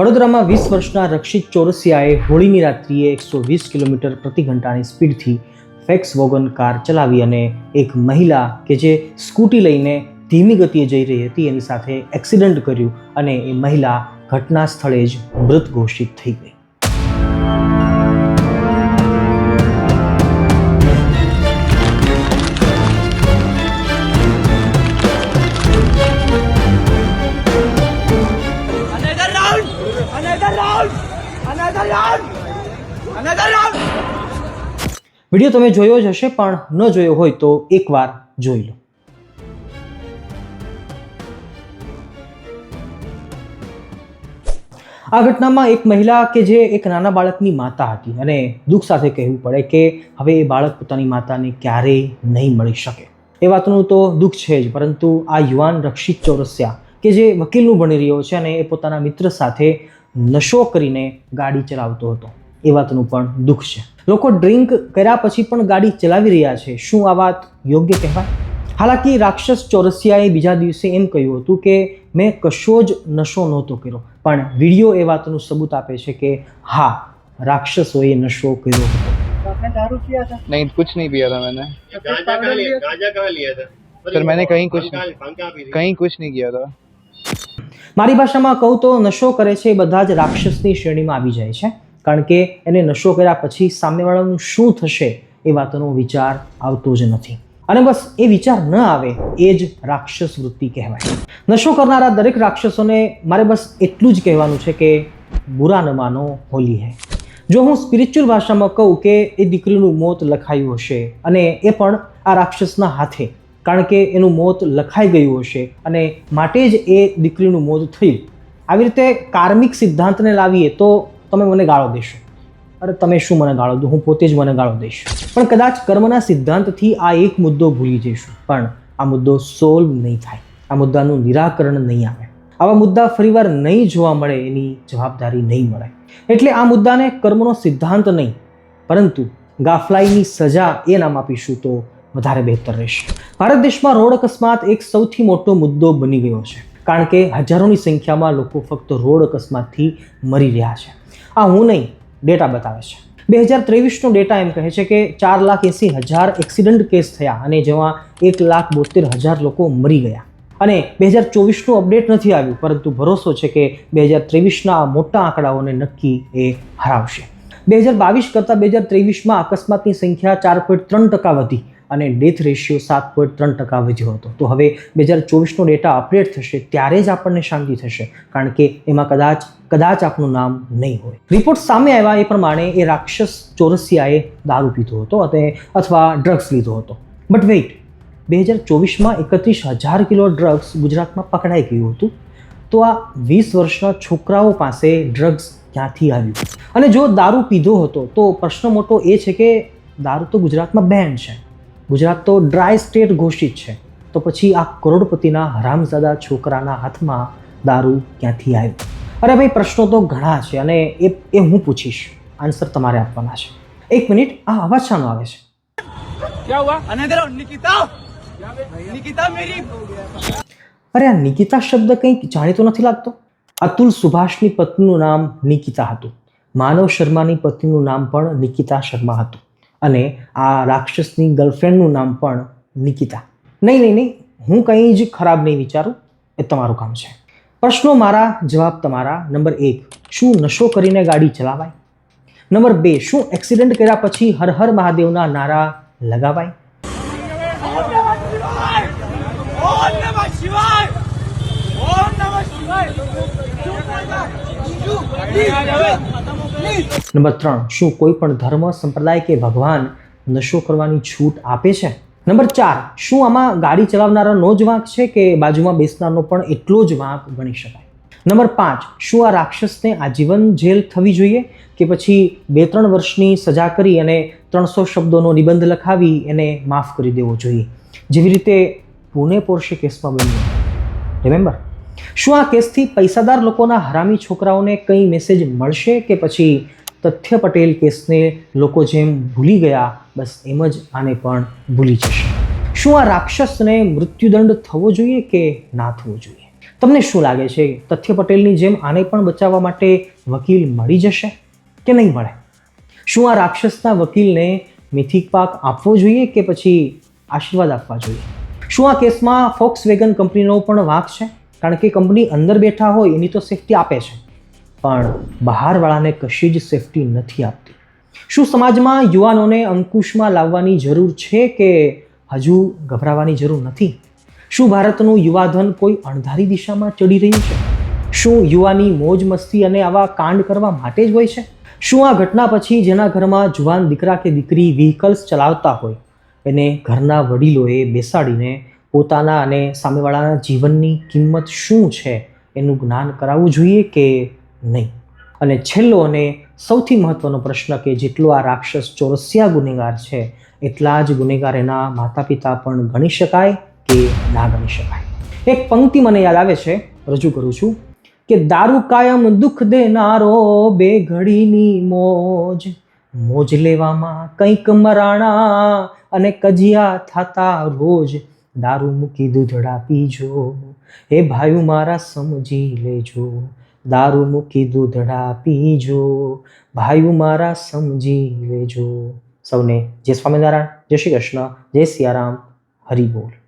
વડોદરામાં વીસ વર્ષના રક્ષિત ચોરસિયાએ હોળીની રાત્રિએ એકસો વીસ કિલોમીટર પ્રતિ ઘંટાની સ્પીડથી ફેક્સ વોગન કાર ચલાવી અને એક મહિલા કે જે સ્કૂટી લઈને ધીમી ગતિએ જઈ રહી હતી, એની સાથે એક્સિડન્ટ કર્યું અને એ મહિલા ઘટના સ્થળે જ મૃત ઘોષિત થઈ ગઈ. વીડિયો તમે જોયો જ હશે, પણ ન જોયો હોય તો એકવાર જોઈ લો. આ ઘટનામાં એક મહિલા કે જે એક નાના બાળકની માતા હતી અને દુઃખ સાથે કહેવું પડે કે હવે એ બાળક પોતાની માતાને ક્યારેય નહીં મળી શકે. એ વાતનું તો દુઃખ છે જ, પરંતુ આ યુવાન રક્ષિત ચોરસિયા કે જે વકીલનું ભણી રહ્યો છે અને એ પોતાના મિત્ર સાથે નશો કરીને ગાડી ચલાવતો હતો એ વાતનું પણ દુઃખ છે લોકો ડ્રિંક કર્યા પછી પણ ગાડી ચલાવી રહ્યા છે શું આ વાત યોગ્ય કહેવાય હાલાકી રાક્ષસ ચોરસિયાએ બીજા દિવસે એમ કહ્યું હતું કે મેં કશો જ નશો નહોતો કર્યો પણ વિડીયો એ વાતનું સબૂત આપે છે કે હા રાક્ષસોએ નશો કર્યો હતો आपने दारू पिया था नहीं कुछ नहीं पिया था मैंने कुछ गांजा पाउडर कहाँ लिया लिया गांजा कहाँ लिया था सर मैंने कहीं कुछ भांग कहाँ- भांग कहाँ पी थी? कहीं कुछ नहीं किया था મારી ભાષામાં કહું તો નશો કરે છે એ બધા જ રાક્ષસની શ્રેણીમાં આવી જાય છે. કારણ કે એને નશો કર્યા પછી સામેવાળાનું શું થશે એ વાતનો વિચાર આવતો જ નથી. અને બસ એ વિચાર ન આવે એ જ રાક્ષસ વૃત્તિ કહેવાય. નશો કરનારા દરેક રાક્ષસોને મારે બસ એટલું જ કહેવાનું છે કે બુરા ન માનો, હોલી હૈ. જો હું સ્પિરિચ્યુઅલ ભાષામાં કહું કે એ દીકરીનું મોત લખાયું હશે અને એ પણ આ રાક્ષસના હાથે કારણ કે એનું મોત લખાઈ ગયું હશે અને માટે જ એ દીકરીનું મોત થયું. આવી રીતે કાર્મિક સિદ્ધાંતને લાવીએ તો તમે મને ગાળો દેશો. અરે તમે શું મને ગાળો દો? હું પોતે જ મને ગાળો દઈશ. પણ કદાચ કર્મના સિદ્ધાંતથી આ એક મુદ્દો ભૂલી જઈશું. પણ આ મુદ્દો સોલ્વ નહીં થાય. આ મુદ્દાનું નિરાકરણ નહીં આવે. આવા મુદ્દા ફરીવાર નહીં જોવા મળે, એની જવાબદારી નહીં મળે. એટલે આ મુદ્દાને કર્મનો સિદ્ધાંત નહીં, પરંતુ ગાફલાઈની સજા એ નામ આપીશું તો વધારે બહેતર રહેશે. ભારત દેશમાં રોડ અકસ્માત એક સૌથી મોટો મુદ્દો બની ગયો છે. કારણ કે હજારોની સંખ્યામાં લોકો ફક્ત રોડ અકસ્માતથી મરી રહ્યા છે. આ હું નહીં, ડેટા બતાવે છે. બે હજાર ત્રેવીસનો ડેટા એમ કહે છે કે ચાર લાખ એંસી હજાર એક્સિડન્ટ કેસ થયા અને જેમાં એક લાખ બોતેર હજાર લોકો મરી ગયા. અને બે હજાર ચોવીસનું અપડેટ નથી આવ્યું, પરંતુ ભરોસો છે કે બે હજાર ત્રેવીસના મોટા આંકડાઓને નક્કી એ હરાવશે. બે હજાર બાવીસ કરતાં બે હજાર ત્રેવીસમાં અકસ્માતની સંખ્યા ચાર પોઈન્ટ ત્રણ ટકા વધી. અને ડેથ રેશિયો સાત પોઈન્ટ ત્રણ ટકા વધ્યો હતો. તો હવે બે હજાર ચોવીસનો ડેટા અપડેટ થશે ત્યારે જ આપણને શાંતિ થશે, કારણ કે એમાં કદાચ કદાચ આપનું નામ નહીં હોય. રિપોર્ટ સામે આવ્યા એ પ્રમાણે એ રાક્ષસ ચોરસિયાએ દારૂ પીધો હતો અથવા ડ્રગ્સ લીધો હતો. બટ વેઇટ બે હજાર ચોવીસમાં એકત્રીસ હજાર કિલો ડ્રગ્સ ગુજરાતમાં પકડાઈ ગયું હતું. તો આ વીસ વર્ષના છોકરાઓ પાસે ડ્રગ્સ ક્યાંથી આવ્યું? અને જો દારૂ પીધો હતો, તો પ્રશ્ન મોટો એ છે કે દારૂ તો ગુજરાતમાં બેન છે. ગુજરાત તો ડ્રાય સ્ટેટ ઘોષિત છે. તો પછી આ કરોડપતિના હરામઝાદા છોકરાના હાથમાં દારૂ ક્યાંથી આવ્યો? અરે ભાઈ પ્રશ્નો તો ઘણા છે અને એ એ હું પૂછીશ. આન્સર તમારે આપવાના છે. એક મિનિટ આ અવાજ શાનો આવે છે? અરે આ નિકિતા શબ્દ કંઈક જાણીતો નથી લાગતો? અતુલ સુભાષની પત્નીનું નામ નિકિતા હતું. માનવ શર્માની પત્નીનું નામ પણ નિકિતા શર્મા હતું. અને આ રાક્ષસની ગર્લફ્રેન્ડનું નામ પણ નિકિતા. નહીં નહીં નહીં. હું કંઈ જ ખરાબ નહીં વિચારું. એ તમારું કામ છે. પ્રશ્નો મારા, જવાબ તમારા. નંબર એક, શું નશો કરીને ગાડી ચલાવાય? નંબર બે, શું એક્સિડન્ટ કર્યા પછી હર હર મહાદેવના નારા લગાવાય? નંબર ત્રણ, શું કોઈ પણ ધર્મ, સંપ્રદાય કે ભગવાન નશો કરવાની છૂટ આપે છે? નંબર ચાર, શું આમાં ગાડી ચલાવનારાનો જ વાંક છે કે બાજુમાં બેસનારનો પણ એટલો જ વાંક ગણી શકાય? નંબર પાંચ, શું આ રાક્ષસને આજીવન જેલ થવી જોઈએ કે પછી બે ત્રણ વર્ષની સજા કરી અને ત્રણસો શબ્દોનો નિબંધ લખાવી એને માફ કરી દેવો જોઈએ? જેવી રીતે પુણે પોર્શે કેસમાં બન્યું. રિમેમ્બર શું આ કેસથી પૈસાદાર લોકોના હરામી છોકરાઓને કંઈ મેસેજ મળશે કે પછી તથ્ય પટેલ કેસને લોકો જેમ ભૂલી ગયા, બસ એમ જ આને પણ ભૂલી જશે? શું આ રાક્ષસને મૃત્યુદંડ થવો જોઈએ કે ના થવો જોઈએ? તમને શું લાગે છે? તથ્ય પટેલની જેમ આને પણ બચાવવા માટે વકીલ મળી જશે કે નહીં મળે? શું આ રાક્ષસના વકીલને મિથિક પાક આપવો જોઈએ કે પછી આશીર્વાદ આપવા જોઈએ? શું આ કેસમાં ફોક્સ વેગન કંપનીનો પણ વાંક છે? કારણ કે કંપની અંદર બેઠા હોય એની તો સેફટી આપે છે. પણ બહારવાળાને કશી જ સેફટી નથી આપતી. શું સમાજમાં યુવાનોને અંકુશમાં લાવવાની જરૂર છે કે હજુ ગભરાવાની જરૂર નથી? શું ભારતનું યુવાધન કોઈ અણધારી દિશામાં ચડી રહ્યું છે? શું યુવાની મોજ મસ્તી અને આવા કાંડ કરવા માટે જ હોય છે? શું આ ઘટના પછી જેના ઘરમાં જુવાન દીકરા કે દીકરી વ્હીકલ્સ ચલાવતા હોય, એને ઘરના વડીલોએ બેસાડીને પોતાના અને સામેવાળાના જીવનની કિંમત શું છે એનું જ્ઞાન કરાવવું જોઈએ કે નહીં? અને છેલ્લો અને સૌથી મહત્વનો પ્રશ્ન કે જેટલો આ રાક્ષસ ચોરસિયા ગુનેગાર છે, એટલા જ ગુનેગાર એના માતા પિતા પણ ગણી શકાય કે ના ગણી શકાય? એક પંક્તિ મને યાદ આવે છે, રજૂ કરું છું કે દારૂ કાયમ દુઃખ દેનારો બે ઘડીની મોજ. મોજ લેવામાં કંઈક મરાણા અને કજિયા થાતા રોજ. દારૂ મૂકી દૂધડા પીજો. હે ભાઈ મારા સમજી લેજો. દારૂ મૂકી દૂધડા પીજો. ભાઈ મારા સમજી લેજો. સૌને જય સ્વામિનારાયણ, જય શ્રી કૃષ્ણ, જય સિયારામ. હરિ બોલ.